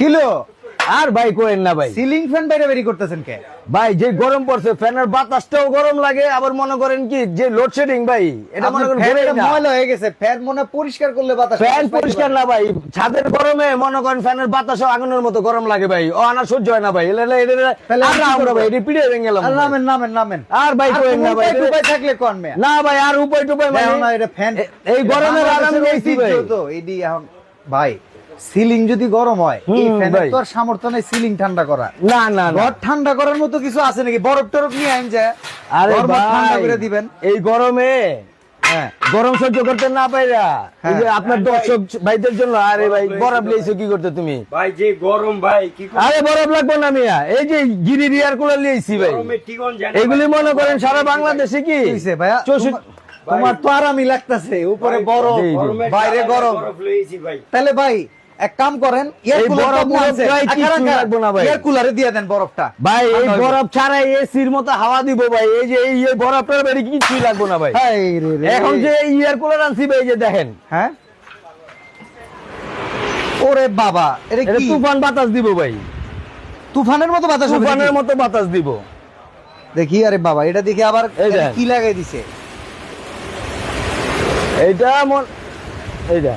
Kilo? আর ভাই কোয়েন না ভাই। সিলিং ফ্যান বাইরে বেরি করতেছেন কে? ভাই যে গরম পড়ছে ফ্যানের বাতাসটাও গরম লাগে আবার মনে করেন কি যে লোডশেডিং ভাই এটা মনে করেন ময়লা হয়ে গেছে ফ্যান মনে পরিষ্কার করলে বাতাস ফ্যান পরিষ্কার না ভাই ছাদের গরমে মনে করেন ফ্যানের বাতাসও আগুনের মতো গরম লাগে ভাই। ও আনা সহ্য হয় না ভাই এলে এলে এলে তাহলে আর আমি কি আমরা ভাই পিড়ে ভেঙে গেলাম। নামেন নামেন নামেন। আর ভাই কোয়েন না ভাই উপায় থাকলে কোন মেয়ে? না ভাই আর উপায় টুপায় মানে না এটা ফ্যান এই গরমের আরাম ভাই। তো এখন ভাই সিলিং যদি গরম হয় এই ফ্যানের তো আর সামর্থ্য নেই সিলিং ঠান্ডা করা। না না না। ঘর ঠান্ডা করার মতো কিছু আছে নাকি? বরফ টরফ নিয়ে আইন যায় আরে ঠান্ডা করে দিবেন। এই গরমে হ্যাঁ। গরম সহ্য করতে না পাইরা এই যে হ্যাঁ। আপনার দর্শক ভাইদের জন্য আরে ভাই বরফ লিয়েছো কি করতে তুমি? ভাই যে গরম ভাই কি? আরে বরফ লাগবে না মিয়া। এই যে গিরি রিয়ার কুলার লিয়েছি ভাই। গরমে ঠিকন জানে এগুলি মনে করেন সারা বাংলাদেশে কি? ভাইয়া? তোমার- তো আরামই লাগতেছে উপরে বরফ। বাইরে গরম। বরফ লইছি ভাই। তাহলে ভাই এক কাম করেন। এয়ার কুলারে দিয়ে দেন বরফটা। ভাই এই বরফ ছাড়াই এসির মতো হাওয়া দিব ভাই। এই যে এই বরফটার বেরি কিছুই লাগবে না ভাই। এখন যে এই ইয়ার কুলার আনছি ভাই যে দেখেন। হ্যাঁ? ওরে বাবা এটা কি? তুফান বাতাস দিব ভাই। তুফানের মতো বাতাস তুফানের মতো বাতাস দিব। দেখি আরে বাবা এটা দেখে আবার। কি লাগাই দিছে? এইটা এইটা।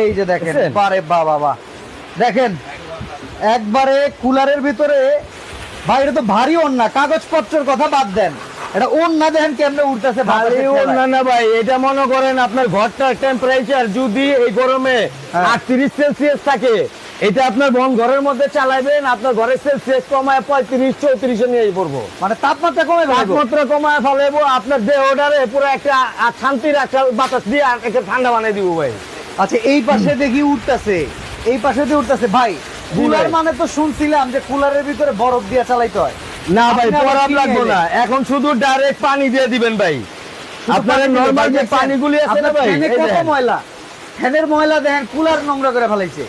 এই যে দেখেন বারে বাবা বা দেখেন একবারে কুলারের ভিতরে ভাই এটা তো ভারী ওন্না কাগজপত্রের কথা বাদ দেন। এটা ওন্না দেখেন কেমনে উঠতেছে ভারী না না ভাই এটা মনে করেন আপনার ঘরটার টেম্পারেচার যদি এই গরমে হ্যাঁ। আটত্রিশ সেলসিয়াস থাকে এটা আপনার বন ঘরের মধ্যে চালাবেন আপনার ঘরের সেলসিয়াস কমায় পঁয়ত্রিশ চৌত্রিশে নিয়ে পড়ব। মানে তাপমাত্রা কমে তাপমাত্রা কমায় ফেলেবো আপনার দেহটারে পুরো একটা শান্তির একটা বাতাস দিয়ে একটা ঠান্ডা বানিয়ে দিব ভাই। আচ্ছা এই পাশে দেখি উঠতেছে এই পাশে দিয়ে উঠতেছে ভাই কুলার। মানে তো শুনছিলাম যে কুলারের ভিতরে বরফ দিয়ে চালাইতে হয়। না ভাই কি লাগবো না এখন শুধু ডাইরেক্ট পানি দিয়ে দিবেন ভাই। আপনার পানি নর্মাল যে? পানিগুলি আছে না ভাই কত ময়লা? ফ্যানের ময়লা দেখেন কুলার নোংরা করে ফেলাইছে।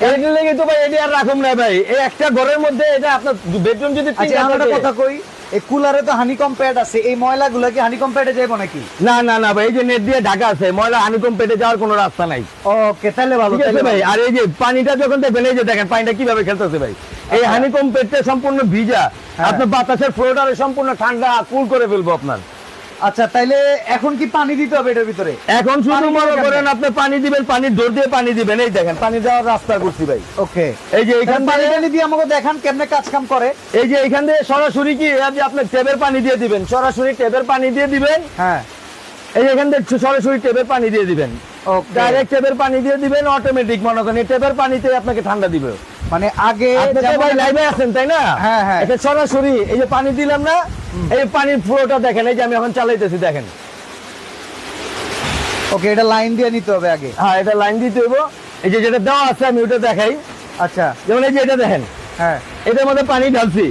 লেগে তো ভাই এটি আর রাখুন না ভাই। এই একটা ঘরের মধ্যে এটা আপনার বেডরুম যদি আচ্ছা কথা কই এই কুলারে তো হানিকম প্যাড আছে এই ময়লাগুলো কি হানিকম প্যাডে নাকি? না না না ভাই এই যে নেট দিয়ে ঢাকা আছে ময়লা হানিকম পেটে যাওয়ার কোনো রাস্তা নাই। ওকে তাহলে ভালো তাহলে ভাই আর এই যে পানিটা যখন দেখবেন এই যে দেখেন পানিটা কীভাবে খেলতেছে ভাই। এই হানিকম পেটটা সম্পূর্ণ ভিজা। হ্যাঁ। আপনার বাতাসের ফ্লোটারে সম্পূর্ণ ঠান্ডা কুল করে ফেলব আপনার। আচ্ছা তাইলে এখন কি পানি দিতে হবে এটার ভিতরে? এখন শুধু মনে করেন আপনি পানি দিবেন পানি দৌড় দিয়ে পানি দিবেন এই দেখেন পানি দেওয়ার রাস্তা করছি ভাই। ওকে। এই যে এখান পানি টানি দিয়ে আমাকে দেখান কেমনে কাজ কাম করে। এই যে এখান দিয়ে সরাসরি কি আপনি আপনার টেবের পানি দিয়ে দিবেন সরাসরি টেবের পানি দিয়ে দিবেন। হ্যাঁ। এই এখান থেকে সরাসরি টেবের পানি দিয়ে দিবেন। ডাইরেক্ট টেবের পানি দিয়ে দিবেন অটোমেটিক মনে করেন। টেবের পানিতে আপনাকে ঠান্ডা দিবে। মানে আগে ভাই লাইভে আছেন তাই না? হ্যাঁ, হ্যাঁ। এটা সরাসরি এই যে পানি দিলাম না এই পানির ফ্লোটা দেখেন এই যে আমি এখন চালাইতেছি দেখেন। ওকে এটা লাইন দিয়ে নিতে হবে আগে। হ্যাঁ এটা লাইন দিতে হইব। এই যে যেটা দেওয়া আছে আমি ওটা দেখাই। আচ্ছা। যেমন এই যে এটা দেখেন। হ্যাঁ। এটার মধ্যে পানি ঢালছি।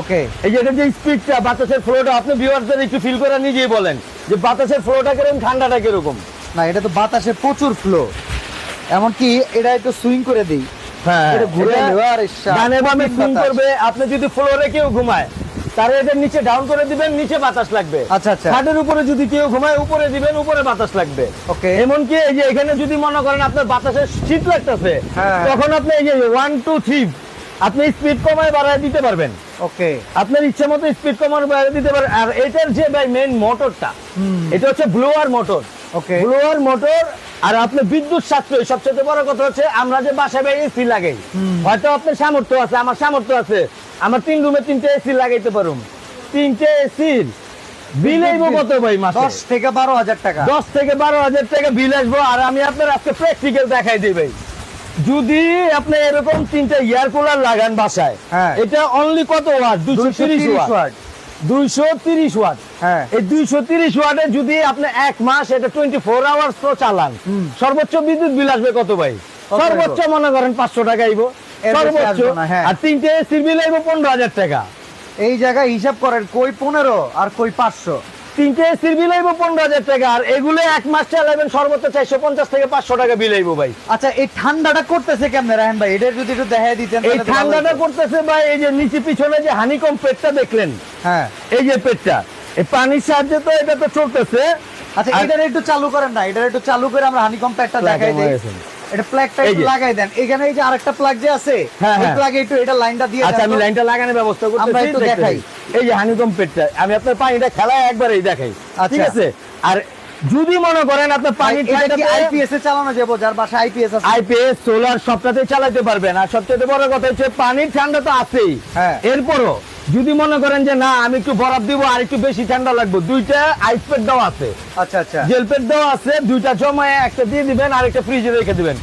ওকে এই যে এটা যে স্পিডটা বাতাসের ফ্লোটা আপনি ভিউয়ারদের একটু ফিল করে নিজেই বলেন যে বাতাসের ফ্লোটা কীরকম ঠান্ডাটা কীরকম? না এটা তো বাতাসে প্রচুর ফ্লো এমনকি এটা একটু সুইং করে দেই। হ্যাঁ। আপনি যদি ফ্লোরে কেউ ঘুমায় নিচে ডাউন করে দিবেন নিচে বাতাস লাগবে। আচ্ছা, আচ্ছা। উপরে যদি কেউ ঘুমায় উপরে দিবেন উপরে বাতাস লাগবে। ওকে এমনকি এই যে এখানে যদি মনে করেন আপনার বাতাসের শীত লাগতেছে হ্যাঁ। তখন আপনি এই যে ওয়ান টু থ্রি আপনি স্পিড কমায় বাড়ায় দিতে পারবেন। ওকে আপনার ইচ্ছা মতো স্পিড কমানো বাড়ায় দিতে পারেন আর এটার যে ভাই মেইন মোটরটা এটা হচ্ছে blower motor okay blower motor আর আপনি বিদ্যুৎ সাশ্রয়। সবচেয়ে বড় কথা হচ্ছে আমরা যে বাসায় বাড়ি এসি লাগাই হয়তো আপনার সামর্থ্য আছে আমার সামর্থ্য আছে আমার তিন রুমে তিনটে এসি লাগাইতে পারুম। তিনটে এসির বিল আইবো কত ভাই মাসে? দশ থেকে বারো হাজার টাকা। দশ থেকে বারো হাজার টাকা বিল আসব আর আমি আপনার আজকে প্র্যাকটিক্যাল দেখাই দিই ভাই। যদি আপনি এরকম তিনটা এয়ার কুলার লাগান বাসায় হ্যাঁ। এটা অনলি কত ওয়াট দুইশো তিরিশ 230 ওয়াট ওয়াট। দুইশো তিরিশ ওয়াট হ্যাঁ। এই দুইশো তিরিশ ওয়াটে যদি আপনি এক মাস এটা টোয়েন্টি ফোর আওয়ার্স তো চালান সর্বোচ্চ বিদ্যুৎ বিল আসবে কত ভাই? সর্বোচ্চ মনে করেন পাঁচশো টাকা আইবো। সর্বোচ্চ। হ্যাঁ। আর তিনটে এসির বিল আইবো পনেরো হাজার টাকা। এই জায়গায় হিসাব করেন কই পনেরো আর কই পাঁচশো? তিনটে এসির বিল আইবো পনেরো হাজার টাকা আর এগুলো এক মাস চালাবেন সর্বোচ্চ চারশো পঞ্চাশ থেকে পাঁচশো টাকা বিল আইবো ভাই। আচ্ছা এই ঠান্ডাটা করতেছে কেমনে রাহেন ভাই? এটা যদি একটু দেখাই দিতেন এই ঠান্ডাটা করতেছে ভাই এই যে নিচে পিছনে যে হানিকম পেটটা দেখলেন? হ্যাঁ। এই যে পেটটা। এই পানির সাহায্যে তো এটা তো চলতেছে। আচ্ছা এটা একটু চালু করেন না এটা একটু চালু করে আমরা হানিকম প্যাডটা দেখাই দেই? এটা প্লাগটা এই একটু লাগাই দেন। এখানে এই যে আরেকটা প্লাগ যে আছে হ্যাঁ, এই হ্যাঁ। প্লাগে একটু এটা লাইনটা দিয়ে আচ্ছা আমি লাইনটা লাগানোর ব্যবস্থা করতেছি আমরা একটু দেখাই। এই যে হানিকম আমি আপনার পানিটা খেলায় একবারেই দেখাই। ঠিক আচ্ছা। আছে? আর যদি মনে করেন আপনার পানি আইপিএস এ চালানো যাব? যার বাসায় আইপিএস আছে। আইপিএস সোলার সবটাতে চালাতে পারবেন। আর সবচেয়ে বড় কথা হচ্ছে পানির ঠান্ডা তো আছেই। হ্যাঁ। এরপরও যদি মনে করেন যে না আমি একটু বরফ দিব আর একটু বেশি ঠান্ডা লাগবে দুইটা আইস প্যাড দেওয়া আছে। আচ্ছা আচ্ছা। জেল প্যাড দেওয়া আছে দুইটা জমায় একটা দিয়ে দিবেন আর একটা ফ্রিজে রেখে দিবেন.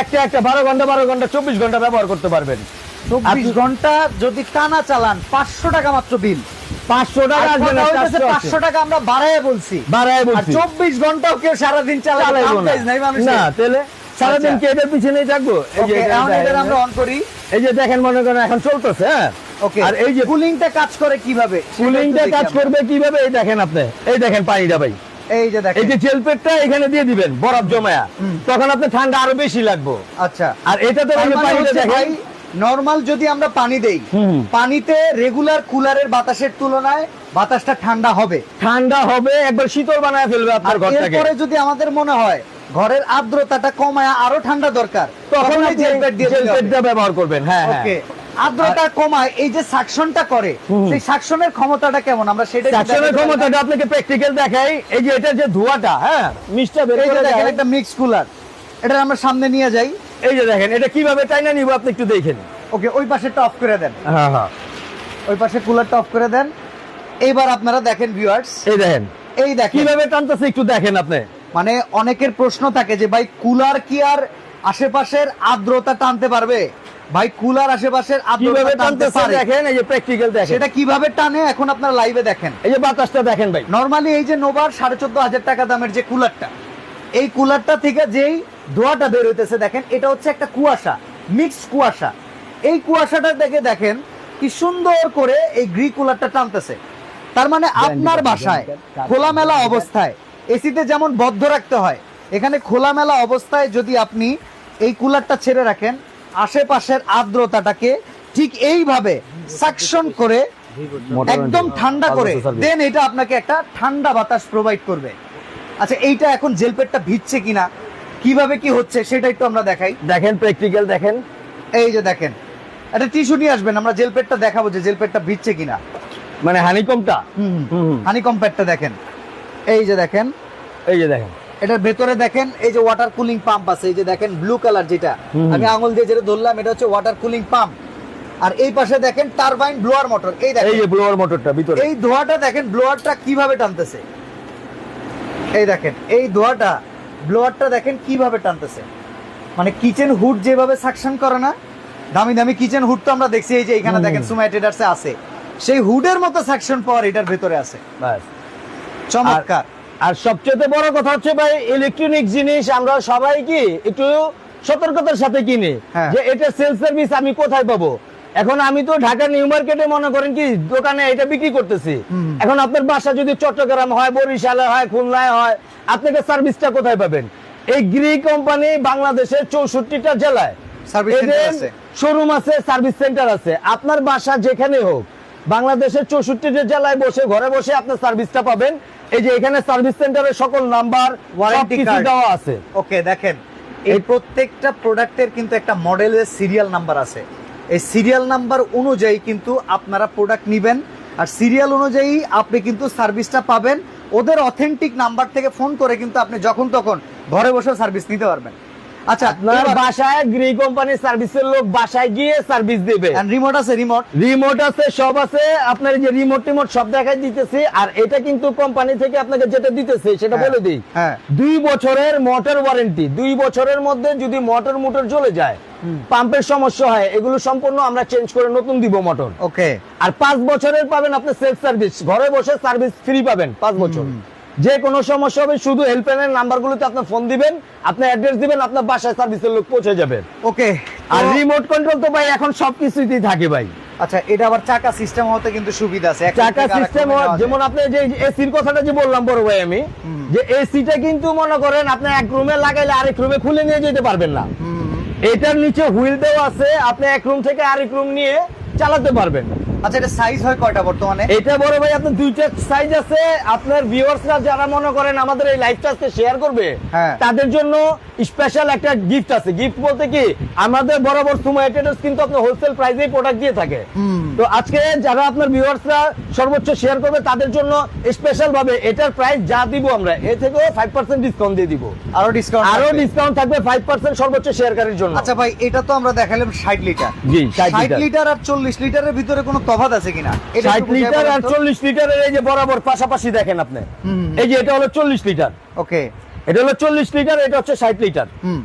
একটা একটা বারো ঘণ্টা বারো ঘণ্টা চব্বিশ ঘণ্টা ব্যবহার করতে পারবেন। চব্বিশ ঘণ্টা যদি টানা চালান পাঁচশো টাকা মাত্র বিল পাঁচশো টাকা পাঁচশো টাকা আমরা বাড়ায় বলছি। বাড়ায় আর বলছি চব্বিশ ঘন্টাও কেউ সারাদিন মানুষের। না তাহলে সারাদিন। কি এটার পিছনেই থাকব? এই যে আমরা অন করি। এই যে দেখেন মনে করেন এখন চলতেছে হ্যাঁ? ওকে আর এই যে কুলিংটা কাজ করে কীভাবে? কুলিংটা কাজ করবে কীভাবে? এই দেখেন আপনি। এই দেখেন পানিটা ভাই। এই যে দেখেন। এই যে জেল পেটটা এখানে দিয়ে দিবেন বরফ জমায়া। তখন আপনি ঠান্ডা আরও বেশি লাগবে। আচ্ছা। আর এটা তো এই পানিটা দেখেন নরমাল যদি আমরা পানি দেই। পানিতে রেগুলার কুলারের বাতাসের তুলনায় বাতাসটা ঠান্ডা হবে। ঠান্ডা হবে একবার শীতল বানায় ফেলবে আপনার ঘরটাকে। এরপরে যদি আমাদের মনে হয় ঘরের আর্দ্রতাটা কমায় আরও ঠান্ডা দরকার। তখন জেল প্যাড দিয়ে জেল ব্যবহার করবেন হ্যাঁ হ্যাঁ। ওকে আর্দ্রতা কমায় এই যে সাকশনটা করে সেই সাকশনের ক্ষমতাটা কেমন? আমরা সেটা সাকশনের? ক্ষমতাটা আপনাকে প্র্যাকটিক্যাল দেখাই। এই যে এটা যে ধোঁয়াটা হ্যাঁ মিষ্টা বের করে দেখেন একটা মিক্স কুলার এটা আমরা সামনে নিয়ে যাই। এই যে দেখেন এটা কীভাবে টাইনা নিব আপনি একটু দেখেন ওকে ওই পাশেরটা অফ করে দেন। হ্যাঁ হ্যাঁ। ওই পাশে কুলারটা অফ করে দেন। এইবার আপনারা দেখেন ভিউয়ার্স এই দেখেন। এই দেখেন। কীভাবে টানতেছে একটু দেখেন আপনি। মানে অনেকের প্রশ্ন থাকে যে ভাই কুলার কি আর আশেপাশের আর্দ্রতা টানতে পারবে? ভাই কুলার আশেপাশের আর্দ্রতা টানতে পারে? দেখেন এই যে প্র্যাকটিক্যাল দেখেন। সেটা কীভাবে টানে? এখন আপনারা লাইভে দেখেন। এই যে বাতাসটা দেখেন ভাই। নরমালি এই যে নোভার সাড়ে চোদ্দ হাজার টাকা দামের যে কুলারটা এই কুলারটা থেকে যেই ধোঁয়াটা বের হইতেছে দেখেন এটা হচ্ছে একটা কুয়াশা মিক্সড কুয়াশা। এই কুয়াশাটা দেখে দেখেন কি সুন্দর করে এই গ্রি কুলারটা টানতেছে। তার মানে আপনার বাসায় খোলামেলা অবস্থায় এসিতে যেমন বদ্ধ রাখতে হয় এখানে খোলামেলা অবস্থায় যদি আপনি এই কুলারটা ছেড়ে রাখেন আশেপাশের আর্দ্রতাটাকে ঠিক এইভাবে সাকশন করে একদম ঠান্ডা করে দেন এটা আপনাকে একটা ঠান্ডা বাতাস প্রোভাইড করবে। আচ্ছা এইটা এখন জেল পেটটা ভিজছে কিনা কীভাবে কি হচ্ছে সেটা একটু আমরা দেখাই। দেখেন প্র্যাকটিক্যাল দেখেন। এই যে দেখেন একটা টিস্যু নিয়ে আসবেন আমরা জেল পেটটা দেখাবো যে জেল পেটটা ভিজছে কিনা। মানে হানিকমটা হুম হুম, হুম। হানি দেখেন। এই যে দেখেন এই যে দেখেন। এটার ভেতরে দেখেন এই যে ওয়াটার কুলিং পাম্প আছে এই যে দেখেন ব্লু কালার যেটা। আমি আঙুল দিয়ে যেটা ধরলাম এটা হচ্ছে ওয়াটার কুলিং পাম্প আর এই পাশে দেখেন টারবাইন ব্লোয়ার মোটর এই দেখেন। এই যে ব্লোয়ার মোটরটা ভিতরে। এই ধোঁয়াটা দেখেন ব্লোয়ারটা কীভাবে টানতেছে? এই দেখেন এই ধোঁয়াটা ব্লোয়ারটা দেখেন কীভাবে টানতেছে? মানে কিচেন হুড যেভাবে সাকশন করে না দামি দামি কিচেন হুড তো আমরা দেখছি এই যে এখানে দেখেন সুমাই ট্রেডার্সে আছে। সেই হুডের মতো সাকশন পাওয়ার এটার ভেতরে আছে। বাস। চমৎকার। আর সবচেয়ে বড় কথা হচ্ছে ভাই ইলেকট্রনিক জিনিস আমরা সবাই কি একটু সতর্কতার সাথে কিনি। হ্যাঁ। যে এটা সেল সার্ভিস আমি কোথায় পাবো? এখন আমি তো ঢাকা নিউ মার্কেটে মনে করেন কি দোকানে এটা বিক্রি করতেছি। এখন আপনার বাসা যদি চট্টগ্রাম হয় বরিশালে হয় খুলনায় হয় আপনি আপনাকে সার্ভিসটা কোথায় পাবেন? এই গ্রি কোম্পানি বাংলাদেশের চৌষট্টিটা জেলায়। শোরুম আছে। সার্ভিস সেন্টার আছে। আপনার বাসা যেখানে হোক বাংলাদেশের চৌষট্টিটা জেলায় বসে ঘরে বসে আপনার সার্ভিসটা পাবেন। এই যে এখানে সার্ভিস সেন্টারের সকল নাম্বার দেওয়া আছে। ওকে দেখেন এই প্রত্যেকটা প্রোডাক্টের কিন্তু একটা মডেলের সিরিয়াল নাম্বার আছে। এই সিরিয়াল নাম্বার অনুযায়ী কিন্তু আপনারা প্রোডাক্ট নিবেন আর সিরিয়াল অনুযায়ী আপনি কিন্তু সার্ভিসটা পাবেন। ওদের অথেন্টিক নাম্বার থেকে ফোন করে কিন্তু আপনি যখন তখন ঘরে বসে সার্ভিস নিতে পারবেন। আচ্ছা আপনার বাসায় গ্রি কোম্পানির সার্ভিসের লোক বাসায় গিয়ে সার্ভিস দেবে। রিমোট আছে রিমোট রিমোট আছে সব আছে। আপনার যে রিমোট টিমোট সব দেখাই দিতেছে আর এটা কিন্তু কোম্পানি থেকে আপনাকে যেটা দিতেছে সেটা বলে দিই। দুই বছরের মোটর ওয়ারেন্টি দুই বছরের মধ্যে যদি মোটর মোটর চলে যায় পাম্পের সমস্যা হয় এগুলো সম্পূর্ণ আমরা চেঞ্জ করে নতুন দিব মোটর ওকে আর পাঁচ বছরের পাবেন আপনি সেলফ সার্ভিস ঘরে বসে সার্ভিস ফ্রি পাবেন পাঁচ বছর। যে কোনো সমস্যা হবে শুধু হেল্পলাইনের নাম্বারগুলোতে আপনি ফোন দিবেন আপনি অ্যাড্রেস দিবেন আপনার বাসায় সার্ভিসের লোক পৌঁছে যাবে। ওকে আর রিমোট কন্ট্রোল তো ভাই এখন সবকিছুতেই থাকে ভাই। আচ্ছা এটা আবার চাকা সিস্টেম হতে কিন্তু সুবিধা আছে। চাকা সিস্টেম। যেমন আপনি যে এসির কথাটা যে বললাম বড় ভাই আমি যে এসিটা কিন্তু মনে করেন আপনি এক রুমে লাগাইলে আরেক রুমে খুলে নিয়ে যেতে পারবেন না। এটার নিচে হুইল দেওয়া আছে আপনি এক রুম থেকে আরেক রুম নিয়ে চালাতে পারবেন। আচ্ছা এটা সাইজ হয় কয়টা বর্তমানে? এটা বড় ভাই আপনার দুইটা সাইজ আছে। আপনার ভিউয়ার্সরা যারা মনে করেন আমাদের এই লাইভটা আজকে শেয়ার করবে হ্যাঁ। তাদের জন্য স্পেশাল একটা গিফট আছে। গিফট বলতে কি আমাদের বরাবর সুমা কিন্তু আপনার হোলসেল প্রাইসেই প্রোডাক্ট দিয়ে থাকে। তো আজকে যারা আপনার ভিউয়ার্সরা সর্বোচ্চ শেয়ার করবে তাদের জন্য স্পেশাল ভাবে এটার প্রাইস যা দিব আমরা এ থেকেও ফাইভ পার্সেন্ট ডিসকাউন্ট দিয়ে দিব। আরও ডিসকাউন্ট আরও ডিসকাউন্ট থাকবে ফাইভ পার্সেন্ট সর্বোচ্চ শেয়ারকারীর জন্য। আচ্ছা ভাই এটা তো আমরা দেখালাম ষাট লিটার জি, 60 লিটার। লিটার আর চল্লিশ লিটারের ভিতরে কোনো তফাৎ আছে কিনা? ষাট লিটার আর চল্লিশ লিটারের এই যে বরাবর পাশাপাশি দেখেন আপনি। এই যে এটা হলো চল্লিশ লিটার। ওকে। এটা হলো চল্লিশ লিটার এটা হচ্ছে ষাট লিটার। হুম।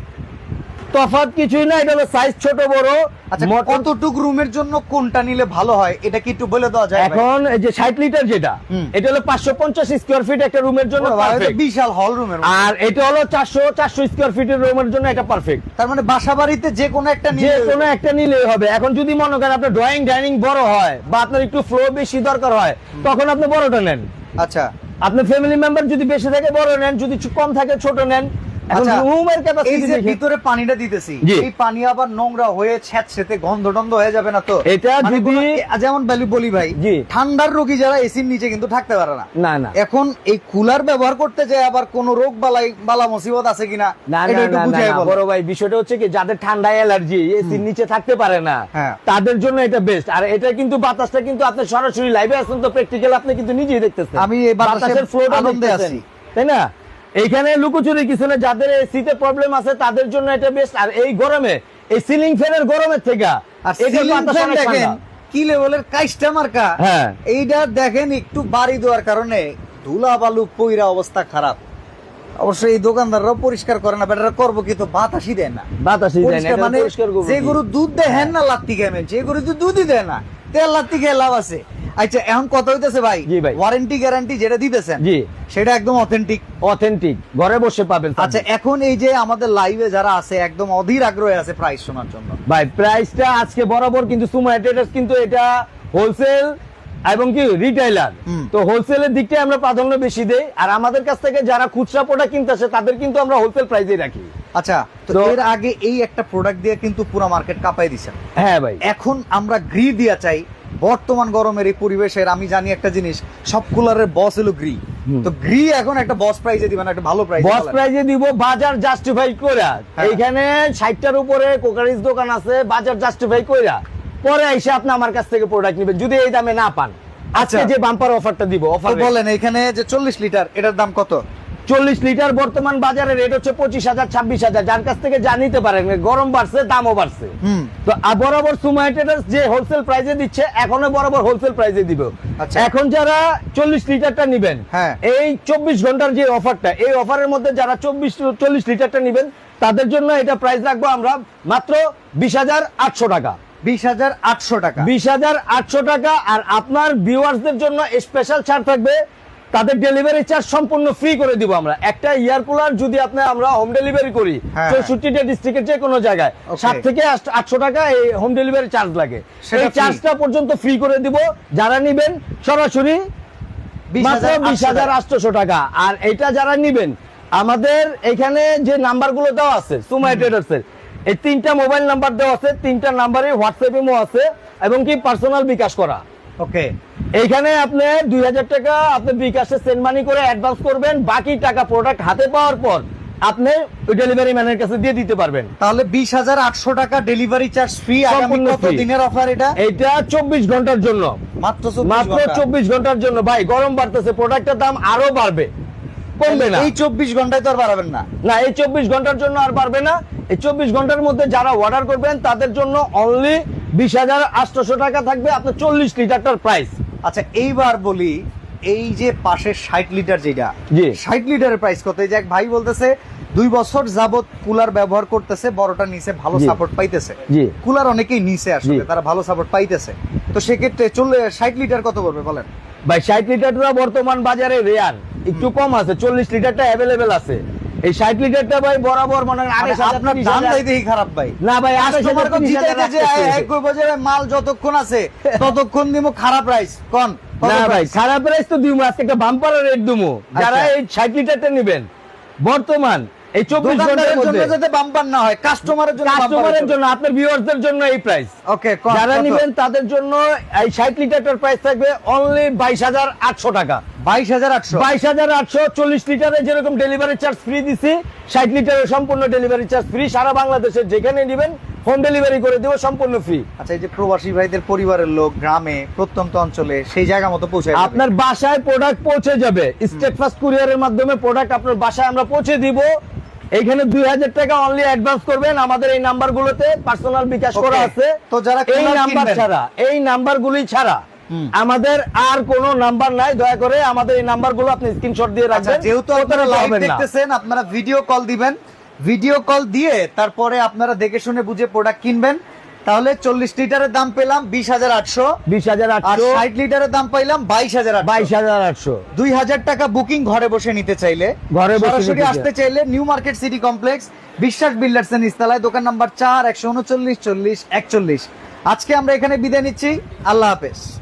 তফাৎ কিছুই না এটা হলো সাইজ ছোট বড় আচ্ছা কতটুক রুমের জন্য কোনটা নিলে ভালো হয়? এটা কি একটু বলে দেওয়া যায় এখন এই যে ষাট লিটার যেটা। এটা হলো পাঁচশো পঞ্চাশ স্কোয়ার ফিট একটা রুমের জন্য perfect। বিশাল হল রুমের আর এটা হলো চারশো চারশো স্কোয়ার ফিটের রুমের জন্য এটা পারফেক্ট তার মানে বাসা বাড়িতে যে কোনো একটা যে কোনো একটা নিলেই হবে। এখন যদি মনে করেন আপনার ড্রয়িং ডাইনিং বড় হয় বা আপনার একটু ফ্লো বেশি দরকার হয় তখন আপনি বড়টা নেন। আচ্ছা। আপনার ফ্যামিলি মেম্বার যদি বেশি থাকে বড় নেন যদি কম থাকে ছোট নেন। এখন আচ্ছা, রুমের ক্যাপাসিটি যে ভিতরে পানিটা দিতেছি এই পানি আবার নোংরা হয়ে ছ্যাঁত গন্ধ টন্ধ হয়ে যাবে না তো? এটা মানে যদি- যেমন বলি বলি ভাই ঠান্ডার রোগী যারা এসির নিচে কিন্তু থাকতে পারে না। না না। এখন এই কুলার ব্যবহার করতে যায় আবার কোন রোগ বালাই বালা মুসিবত আছে কিনা না এটা একটু না, না, বুঝাই বলো বড় ভাই বিষয়টা হচ্ছে কি যাদের ঠান্ডা অ্যালার্জি এসির নিচে থাকতে পারে না হ্যাঁ। তাদের জন্য এটা বেস্ট আর এটা কিন্তু বাতাসটা কিন্তু আপনি সরাসরি লাইভে আছেন তো প্র্যাকটিক্যাল আপনি কিন্তু নিজেই দেখতেছেন। আমি এই বাতাসের ফ্লোটা আনন্দে আছি। তাই না? এইখানে লুকোচুরি কিছু না যাদের এসিতে প্রবলেম আছে তাদের জন্য এটা বেস্ট আর এই গরমে এই সিলিং ফ্যানের গরমের থেকে আর সিলিং ফ্যান দেখেন কি লেভেলের কাইস্টা মার্কা? হ্যাঁ। এইটা দেখেন একটু বাড়ি দেওয়ার কারণে ধুলা বালু পইরা অবস্থা খারাপ। অবশ্যই এই দোকানদাররাও পরিষ্কার করে না বেটারা করব কি তো বাতাসই দেয় না। বাতাসই দেয় না, মানে করব যে গরু দুধ দেয় হ্যাঁ। না লাত্তি খেয়ে যে গরু দুধই দেয় না তেল লাত্তি খেয়ে লাভ আছে। আচ্ছা এখন কথা হইতেছে ভাই জি ভাই। ওয়ারেন্টি গ্যারান্টি যেটা দিতেছেন জি। সেটা একদম অথেন্টিক অথেন্টিক ঘরে বসে পাবেন আচ্ছা এখন এই যে আমাদের লাইভে যারা আছে একদম অধীর আগ্রহে আছে প্রাইস শোনার জন্য। ভাই প্রাইসটা আজকে বরাবর কিন্তু সুমা ট্রেডার্স কিন্তু এটা হোলসেল এবং কি রিটেইলার হুম। তো হোলসেলের দিকটাই আমরা প্রাধান্য বেশি দেই। আর আমাদের কাছ থেকে যারা খুচরা প্রোডাক্ট কিনতে আসে তাদের কিন্তু আমরা হোলসেল প্রাইসে রাখি। আচ্ছা তো এর আগে এই একটা প্রোডাক্ট দিয়ে কিন্তু পুরো মার্কেট কাঁপাই দিছেন। হ্যাঁ ভাই। এখন আমরা গ্রি দিয়া চাই বর্তমান গরমের এই পরিবেশের আমি জানি একটা জিনিস সব কুলারের বস হলো গ্রি তো গ্রি এখন একটা বস প্রাইজে দিবেন একটা ভালো প্রাইস বস প্রাইজে দিব বাজার জাস্টিফাই কইরা। হ্যাঁ। এইখানে ষাটটার উপরে কোকারিজ দোকান আছে বাজার জাস্টিফাই কইরা। পরে এসে আপনি আমার কাছ থেকে প্রোডাক্ট নেবেন যদি এই দামে না পান। আজকে আচ্ছা। যে বাম্পার অফারটা দিব অফার বলেন এখানে যে চল্লিশ লিটার এটার দাম কত? চল্লিশ লিটার বর্তমান বাজারে রেট হচ্ছে পঁচিশ হাজার ছাব্বিশ হাজার যার কাছ থেকে জানিতে পারেন গরম বাড়ছে দামও বাড়ছে। তো বরাবর সুমাই যে হোলসেল প্রাইসে দিচ্ছে এখনও বরাবর হোলসেল প্রাইসে দিব। আচ্ছা। এখন যারা চল্লিশ লিটারটা নিবেন হ্যাঁ। এই চব্বিশ ঘণ্টার যে অফারটা এই অফারের মধ্যে যারা চব্বিশ চল্লিশ লিটারটা নিবেন তাদের জন্য এটা প্রাইস রাখব আমরা মাত্র বিশ হাজার আটশো টাকা। বিশ হাজার আটশো টাকা। বিশ হাজার আটশো টাকা আর আপনার ভিউয়ার্সদের জন্য স্পেশাল ছাড় থাকবে তাদের ডেলিভারি চার্জ সম্পূর্ণ ফ্রি করে দিব আমরা। একটা ইয়ার কুলার যদি আপনি আমরা হোম ডেলিভারি করি হ্যাঁ। চৌষট্টিটা ডিস্ট্রিক্টের যে কোনো জায়গায় সাত থেকে আটশো টাকা এই হোম ডেলিভারি চার্জ লাগে। free। চার্জটা পর্যন্ত ফ্রি করে দিব। যারা নিবেন সরাসরি মাত্র বিশ হাজার আটশো টাকা। আর এটা যারা নিবেন আমাদের এখানে যে নাম্বারগুলো দেওয়া আছে সুমাই ট্রেডার্স এর এই তিনটা মোবাইল নাম্বার দেওয়া আছে তিনটা নাম্বারে হোয়াটসঅ্যাপ ইমো আছে এবং কি পার্সোনাল বিকাশ করা। ওকে। এইখানে আপনি দুই হাজার টাকা আপনি বিকাশে সেন্ড মানি করে অ্যাডভান্স করবেন বাকি টাকা প্রোডাক্ট হাতে পাওয়ার পর আপনি ডেলিভারি ম্যানের কাছে দিয়ে দিতে পারবেন। তাহলে বিশ হাজার আটশো টাকা ডেলিভারি চার্জ ফ্রি দিনের অফার এটা? এইটা চব্বিশ ঘণ্টার জন্য। মাত্র মাত্র চব্বিশ ঘণ্টার জন্য। ভাই গরম বাড়তেছে প্রোডাক্টের দাম আরও বাড়বে। কমবে না। এই চব্বিশ ঘন্টায় তো আর বাড়াবেন না। না এই চব্বিশ ঘণ্টার জন্য আর পারবে না। এই চব্বিশ ঘণ্টার মধ্যে যারা অর্ডার করবেন তাদের জন্য অনলি বিশ হাজার আটশোশো টাকা থাকবে আপনার চল্লিশ লিটারটার প্রাইস আচ্ছা এইবার বলি এই যে পাশে ষাট লিটার যেটা ষাট লিটারের প্রাইস কত? এই যে এক ভাই বলতেছে দুই বছর যাবত কুলার ব্যবহার করতেছে বড়টা নিচে ভালো সাপোর্ট পাইতেছে। কুলার অনেকেই নিচে আসলে জি। তারা ভালো সাপোর্ট পাইতেছে। তো সেক্ষেত্রে চলে ষাট লিটার কত করবে বলেন? ভাই ষাট লিটারটা বর্তমান বাজারে রেয়ার একটু কম আছে চল্লিশ লিটারটা অ্যাভেলেবেল আছে। এই ষাট লিটারটা ভাই বরাবর মনে আপনার দাম খারাপ ভাই। না ভাই আড়াইশ কাস্টমার কোন জিতাইতে যে এক কইবো যে মাল যতক্ষণ আছে ততক্ষণ দিব খারাপ প্রাইস কোন না ভাই? খারাপ প্রাইস তো দিমু আজকে একটা বাম্পার রেট দিমু। যারা আচ্ছা। এই ষাট লিটারটা নেবেন বর্তমান এই চব্বিশ দোকানদারের ঘণ্টার জন্য মধ্যে। যাতে বাম্পার না হয় কাস্টমারের জন্য কাস্টমারের জন্য। আপনার ভিউয়ারদের জন্য এই প্রাইস ওকে যারা নিবেন তাদের জন্য এই ষাট লিটারটার প্রাইস থাকবে অনলি বাইশ হাজার আটশো টাকা। বাইশ হাজার আটশো? বাইশ হাজার আটশো চল্লিশ লিটারে যেরকম ডেলিভারি চার্জ ফ্রি দিছি ষাট লিটারের সম্পূর্ণ ডেলিভারি চার্জ ফ্রি সারা বাংলাদেশে যেখানে নিবেন হোম ডেলিভারি করে দেবো সম্পূর্ণ ফ্রি আচ্ছা এই যে প্রবাসী ভাইদের পরিবারের লোক গ্রামে প্রত্যন্ত অঞ্চলে সেই জায়গা মতো পৌঁছে আপনার বাসায় প্রোডাক্ট পৌঁছে যাবে। স্টেট ফাস্ট কুরিয়ারের মাধ্যমে প্রোডাক্ট আপনার বাসায় আমরা পৌঁছে দিব। এইখানে দুই হাজার টাকা অনলি অ্যাডভান্স করবেন। আমাদের এই নাম্বার গুলোতে পার্সোনাল বিকাশ করা আছে। তো যারা এই নাম্বার ছাড়া এই নাম্বার গুলি ছাড়া আমাদের আর কোন নাম্বার নাই। দয়া করে আমাদের এই নাম্বারগুলো আপনি স্ক্রিনশট দিয়ে আচ্ছা রাখবেন। যেহেতু আপনারা লাইভ দেখতেছেন আপনারা ভিডিও কল দিবেন। ভিডিও কল দিয়ে তারপরে আপনারা দেখে শুনে বুঝে প্রোডাক্ট কিনবেন। তাহলে চল্লিশ লিটারের দাম পেলাম বিশ হাজার আটশো। বিশ হাজার আর আটশো ষাট লিটারের দাম পাইলাম বাইশ হাজার বাইশ হাজার আটশো। দুই হাজার টাকা বুকিং ঘরে বসে নিতে চাইলে। ঘরে বসে সরাসরি আসতে চাইলে new market city complex Biswas builders এর নিস্তালায় দোকান নাম্বার চার একশো উনচল্লিশ চল্লিশ একচল্লিশ। আজকে আমরা এখানে বিদায় নিচ্ছি। আল্লাহ হাফেজ।